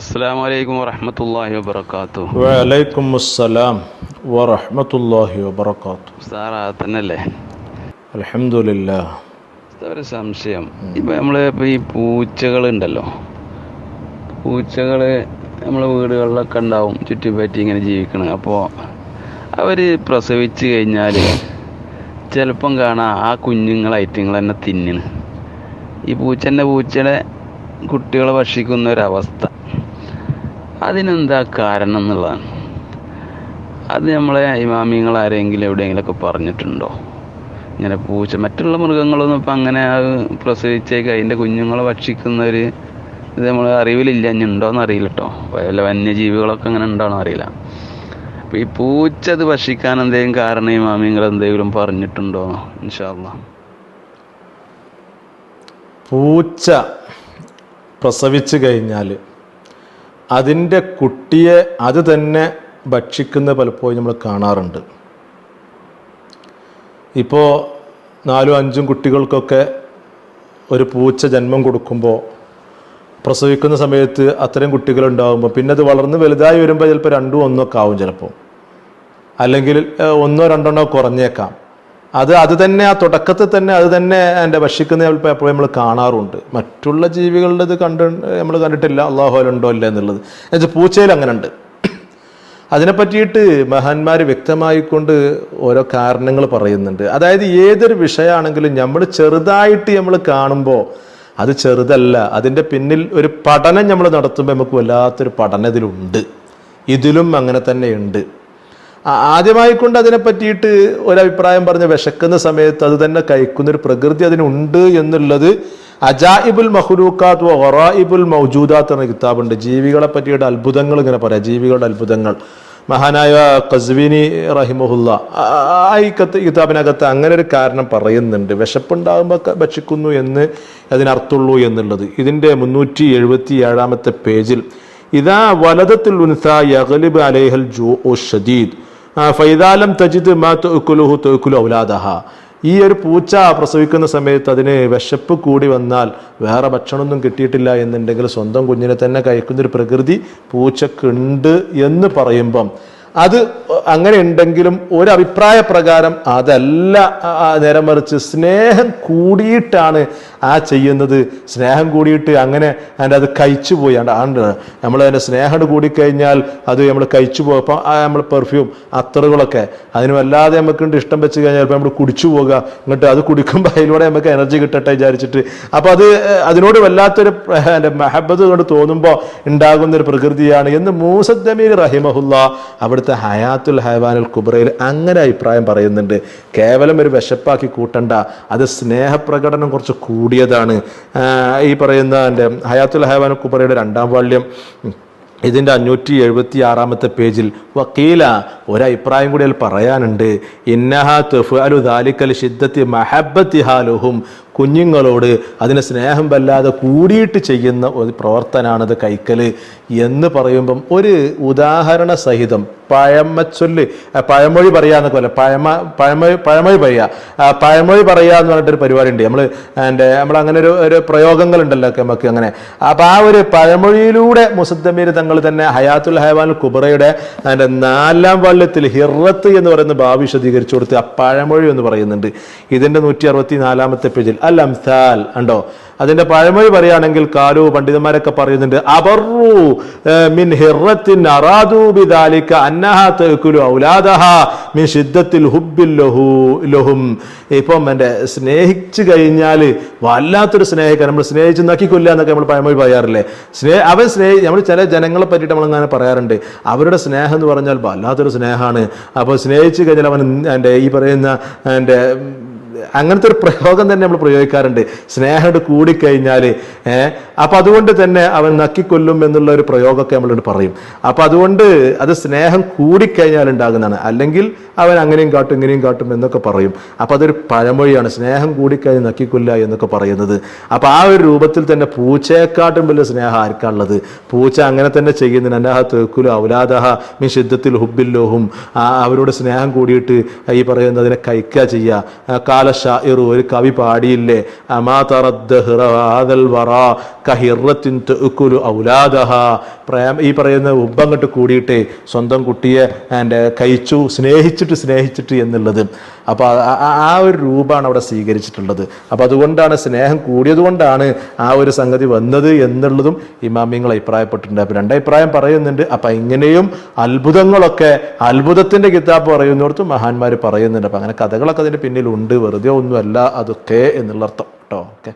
അസ്സാം വലൈക്കും വറഹമത്തല്ലാഹി വബർക്കാത്തു വലൈക്കും അസ്സലാം വറഹ്മത്തുള്ളാഹി വബറകാത്തു സാറാ തന്നെയല്ലേ അൽഹംദുലില്ലാ ഒരു സംശയം. ഇപ്പം നമ്മൾ ഇപ്പം ഈ പൂച്ചകളുണ്ടല്ലോ പൂച്ചകൾ നമ്മളെ വീടുകളിലൊക്കെ ഉണ്ടാവും ചുറ്റിപ്പറ്റി ഇങ്ങനെ ജീവിക്കണം. അപ്പോൾ അവർ പ്രസവിച്ച് കഴിഞ്ഞാൽ ചിലപ്പം കാണാം ആ കുഞ്ഞുങ്ങൾ ഐറ്റങ്ങൾ തന്നെ തിന്നണ്. ഈ പൂച്ചന്റെ പൂച്ചയുടെ കുട്ടികളെ ഭക്ഷിക്കുന്ന ഒരവസ്ഥ. അതിനെന്താ കാരണം എന്നുള്ളതാണ്. അത് നമ്മളെ ഇമാമിങ്ങൾ ആരെങ്കിലും എവിടെയെങ്കിലുമൊക്കെ പറഞ്ഞിട്ടുണ്ടോ? ഇങ്ങനെ പൂച്ച മറ്റുള്ള മൃഗങ്ങളൊന്നും ഇപ്പം അങ്ങനെ പ്രസവിച്ചേക്ക് അതിന്റെ കുഞ്ഞുങ്ങളെ ഭക്ഷിക്കുന്ന ഒരു ഇത് നമ്മൾ അറിവിലില്ല. ഇനി ഉണ്ടോയെന്ന് അറിയില്ല കേട്ടോ. വല്ല വന്യജീവികളൊക്കെ അങ്ങനെ ഉണ്ടോയെന്ന് അറിയില്ല. അപ്പം ഈ പൂച്ച അത് ഭക്ഷിക്കാൻ എന്തെങ്കിലും കാരണം ഇമാമിങ്ങൾ എന്തെങ്കിലും പറഞ്ഞിട്ടുണ്ടോ? ഇൻഷാല്ല പൂച്ച പ്രസവിച്ചു കഴിഞ്ഞാൽ അതിന്റെ കുട്ടിയെ അത് തന്നെ ഭക്ഷിക്കുന്ന പലപ്പോഴും നമ്മൾ കാണാറുണ്ട്. ഇപ്പോൾ നാലും അഞ്ചും കുട്ടികൾക്കൊക്കെ ഒരു പൂച്ച ജന്മം കൊടുക്കുമ്പോൾ പ്രസവിക്കുന്ന സമയത്ത് അത്തരം കുട്ടികളുണ്ടാകുമ്പോൾ പിന്നെ അത് വളർന്ന് വലുതായി വരുമ്പോൾ ചിലപ്പോൾ രണ്ടും ഒന്നൊക്കെ ആവും ചിലപ്പോൾ അല്ലെങ്കിൽ ഒന്നോ രണ്ടെണ്ണോ കുറഞ്ഞേക്കാം. അത് അത് തന്നെ ആ തുടക്കത്തിൽ തന്നെ അത് തന്നെ എന്റെ ഭക്ഷിക്കുന്ന എപ്പോഴും നമ്മൾ കാണാറുണ്ട്. മറ്റുള്ള ജീവികളുടെ ഇത് കണ്ട് നമ്മൾ കണ്ടിട്ടില്ല അള്ളാഹു ഉണ്ടോ ഇല്ല എന്നുള്ളത്. എന്നുവെച്ചാൽ പൂച്ചയിൽ അങ്ങനെ ഉണ്ട് അതിനെ പറ്റിയിട്ട് മഹാന്മാർ വ്യക്തമായിക്കൊണ്ട് ഓരോ കാരണങ്ങൾ പറയുന്നുണ്ട്. അതായത് ഏതൊരു വിഷയമാണെങ്കിലും നമ്മൾ ചെറുതായിട്ട് നമ്മൾ കാണുമ്പോൾ അത് ചെറുതല്ല. അതിന്റെ പിന്നിൽ ഒരു പഠനം നമ്മൾ നടത്തുമ്പോൾ നമുക്ക് വല്ലാത്തൊരു പഠനം ഇതിലുണ്ട് ഇതിലും അങ്ങനെ തന്നെ ഉണ്ട് കൊണ്ട് അതിനെ പറ്റിയിട്ട് ഒരഭിപ്രായം പറഞ്ഞ് വിശക്കുന്ന സമയത്ത് അത് തന്നെ കഴിക്കുന്ന ഒരു പ്രകൃതി അതിനുണ്ട് എന്നുള്ളത് അജായിബുൽ മഹുലൂക്കാത്ത് ഒറായിബുൽ മൗജൂദാത്ത് എന്ന കിതാബുണ്ട്. ജീവികളെ പറ്റിയിട്ട് അത്ഭുതങ്ങൾ ഇങ്ങനെ പറയാം. ജീവികളുടെ അത്ഭുതങ്ങൾ. മഹാനായ കസ്വിനി ആ ഈ കത്ത് കിതാബിനകത്ത് അങ്ങനെ ഒരു കാരണം പറയുന്നുണ്ട്. വിശപ്പുണ്ടാകുമ്പോൾ ഭക്ഷിക്കുന്നു എന്ന് അതിനർത്ഥമുള്ളൂ എന്നുള്ളത്. ഇതിന്റെ മുന്നൂറ്റി എഴുപത്തി ഏഴാമത്തെ പേജിൽ ഇതാ വലതത്തിൽ ഉൻസ യഗലിബ് അലേഹൽ ജോ ഒ ഷദീദ് ഫൈദാലം തജിദ് മാ തൊക്കുലുഹു തൊക്കുലു ഔലാദഹ. ഈ ഒരു പൂച്ച പ്രസവിക്കുന്ന സമയത്ത് അതിന് വിശപ്പ് കൂടി വന്നാൽ വേറെ ഭക്ഷണമൊന്നും കിട്ടിയിട്ടില്ല എന്നുണ്ടെങ്കിൽ സ്വന്തം കുഞ്ഞിനെ തന്നെ കഴിക്കുന്ന ഒരു പ്രകൃതി പൂച്ചക്കുണ്ട് എന്ന് പറയുമ്പം. അത് അങ്ങനെ ഉണ്ടെങ്കിലും ഒരു അഭിപ്രായ പ്രകാരം അതല്ല നേരെ മറിച്ച് സ്നേഹം കൂടിയിട്ടാണ് ആ ചെയ്യുന്നത് സ്നേഹം കൂടിയിട്ട് അങ്ങനെ അതിന്റെ അത് കഴിച്ചു പോയി. ആണ്ട് നമ്മൾ അതിന്റെ സ്നേഹം കൂടിക്കഴിഞ്ഞാൽ അത് നമ്മൾ കഴിച്ചു പോകും അപ്പം ആ നമ്മൾ പെർഫ്യൂം അത്തറുകളൊക്കെ അതിന് വല്ലാതെ നമുക്ക് ഇഷ്ടം വെച്ച് കഴിഞ്ഞാൽ ഇപ്പം നമ്മൾ കുടിച്ചു പോകുക എന്നിട്ട് അത് കുടിക്കുമ്പോൾ അതിലൂടെ നമുക്ക് എനർജി കിട്ടട്ടെ വിചാരിച്ചിട്ട്. അപ്പോൾ അത് അതിനോട് വല്ലാത്തൊരു എന്റെ മെഹബത്ത് കൊണ്ട് തോന്നുമ്പോൾ ഉണ്ടാകുന്ന ഒരു പ്രകൃതിയാണ് എന്ന് മൂസദ്ദമീർ റഹിമഹുല്ല അവിടുത്തെ ഹയാത്തുൽ ഹൈവാനുൽ കുബ്രയിൽ അങ്ങനെ അഭിപ്രായം പറയുന്നുണ്ട്. കേവലം ഒരു വിശപ്പാക്കി കൂട്ടണ്ട. അത് സ്നേഹപ്രകടനം കുറച്ച് കൂടിയതാണ്. ഈ പറയുന്ന എന്റെ ഹയാത്തുൽ ഹയവാൻ കുബറയുടെ രണ്ടാം വാള്യം. ഇതിന്റെ അഞ്ഞൂറ്റി എഴുപത്തി ആറാമത്തെ പേജിൽ വക്കീല ഒരഭിപ്രായം കൂടി അതിൽ പറയാനുണ്ട്. ഇന്നഹ തെഫ് അലു ദാലിക്കൽ ഷിദ്ദത്തി മഹബത്തി ഹാലുഹും കുഞ്ഞുങ്ങളോട് അതിന് സ്നേഹം വല്ലാതെ കൂടിയിട്ട് ചെയ്യുന്ന ഒരു പ്രവർത്തനമാണത് കൈക്കൽ എന്ന് പറയുമ്പം ഒരു ഉദാഹരണ സഹിതം പഴമച്ചൊല്ല് പഴമൊഴി പഴമൊഴി എന്നൊക്കെ പോലെ പഴമ പഴമൊഴി പഴമൊഴി പറയുക. പഴമൊഴി പറയുക എന്ന് പറഞ്ഞിട്ടൊരു പരിപാടി ഉണ്ട് നമ്മൾ എന്റെ നമ്മൾ അങ്ങനെ ഒരു ഒരു ഒക്കെ നമുക്ക് അങ്ങനെ. അപ്പോൾ ആ ഒരു പഴമൊഴിയിലൂടെ മുസദ്ദമീർ തങ്ങൾ തന്നെ ഹയാത്തുൽ ഹയവാൻ കുബറയുടെ അതിന്റെ നാലാം വള്ളത്തിൽ ഹിറത്ത് എന്ന് പറയുന്ന ഭാവി വിശദീകരിച്ചു കൊടുത്ത് ആ പഴമൊഴി എന്ന് പറയുന്നുണ്ട്. ഇതിന്റെ നൂറ്റി അറുപത്തി നാലാമത്തെ പേജിൽ അൽ അംസാൽ ഉണ്ടോ? അതിന്റെ പഴമൊഴി പറയുകയാണെങ്കിൽ കാലു പണ്ഡിതന്മാരൊക്കെ പറയുന്നുണ്ട് അബറു മിൻ ഹിറത്തിൻ അറാദൂബിദാലിക്ക ബിദാലിക അന്നഹ തഅകുലു ഔലാദഹ മിൻ ശിദ്ദത്തിൽ ഹുബിൽ ലഹു ലഹും. ഇപ്പം എന്റെ സ്നേഹിച്ചു കഴിഞ്ഞാൽ വല്ലാത്തൊരു സ്നേഹിക്കാൻ നമ്മൾ സ്നേഹിച്ച് നക്കി കൊല്ലുക എന്നൊക്കെ നമ്മൾ പഴമൊഴി പറയാറില്ലേ? സ്നേഹ അവൻ സ്നേഹി നമ്മൾ ചില ജനങ്ങളെ പറ്റിയിട്ട് നമ്മൾ അങ്ങനെ പറയാറുണ്ട്. അവരുടെ സ്നേഹം എന്ന് പറഞ്ഞാൽ വല്ലാത്തൊരു സ്നേഹമാണ്. അപ്പോൾ സ്നേഹിച്ചു കഴിഞ്ഞാൽ അവൻ എന്റെ ഈ പറയുന്ന എന്റെ അങ്ങനത്തെ ഒരു പ്രയോഗം തന്നെ നമ്മൾ പ്രയോഗിക്കാറുണ്ട്. സ്നേഹം കൂടിക്കഴിഞ്ഞാൽ അപ്പൊ അതുകൊണ്ട് തന്നെ അവൻ നക്കിക്കൊല്ലും എന്നുള്ള ഒരു പ്രയോഗമൊക്കെ നമ്മളോട് പറയും. അപ്പൊ അതുകൊണ്ട് അത് സ്നേഹം കൂടിക്കഴിഞ്ഞാൽ ഉണ്ടാകുന്നതാണ്. അല്ലെങ്കിൽ അവൻ അങ്ങനെയും കാട്ടും ഇങ്ങനെയും കാട്ടും എന്നൊക്കെ പറയും. അപ്പൊ അതൊരു പഴമൊഴിയാണ്. സ്നേഹം കൂടിക്കഴിഞ്ഞ് നക്കിക്കൊല്ല എന്നൊക്കെ പറയുന്നത്. അപ്പൊ ആ ഒരു രൂപത്തിൽ തന്നെ പൂച്ചയെക്കാട്ടും വലിയ സ്നേഹം ആർക്കാണുള്ളത്? പൂച്ച അങ്ങനെ തന്നെ ചെയ്യുന്നതിന് അന്നഹ തേക്കുലു ഔലാദഹ മീൻ ശുദ്ധത്തിൽ ഹുബില്ലോഹും അവരോട് സ്നേഹം കൂടിയിട്ട് ഈ പറയുന്നതിനെ കഴിക്കുക ചെയ്യുക ആ, കാല ഷാഇറു ഒരു കവി പാടിയില്ലേ? അമാതറദ് തറദ്ദഹ്റ ഹാദൽ വറാ കഹിറത്തിൻ തുഅ്കുലു ഔലാദഹ. പ്രേം ഈ പറയുന്ന ഉപ്പങ്ങട്ട് കൂടിയിട്ട് സ്വന്തം കുട്ടിയെ എന്റെ കഴിച്ചു സ്നേഹിച്ചിട്ട് സ്നേഹിച്ചിട്ട് എന്നുള്ളത്. അപ്പോൾ ആ ഒരു രൂപമാണ് അവിടെ സ്വീകരിച്ചിട്ടുള്ളത്. അപ്പോൾ അതുകൊണ്ടാണ് സ്നേഹം കൂടിയത് കൊണ്ടാണ് ആ ഒരു സംഗതി വന്നത് എന്നുള്ളതും ഇമാമിങ്ങൾ അഭിപ്രായപ്പെട്ടിട്ടുണ്ട്. അപ്പോൾ രണ്ടഭിപ്രായം പറയുന്നുണ്ട്. അപ്പം ഇങ്ങനെയും അത്ഭുതങ്ങളൊക്കെ അത്ഭുതത്തിന്റെ കിതാബ് പറയുന്നിടത്തും മഹാന്മാർ പറയുന്നുണ്ട്. അപ്പം അങ്ങനെ കഥകളൊക്കെ അതിന്റെ പിന്നിലുണ്ട് വെറുതെ. ഒന്നുമല്ല അതൊക്കെ എന്നുള്ള അർത്ഥം കേട്ടോ ഓക്കെ?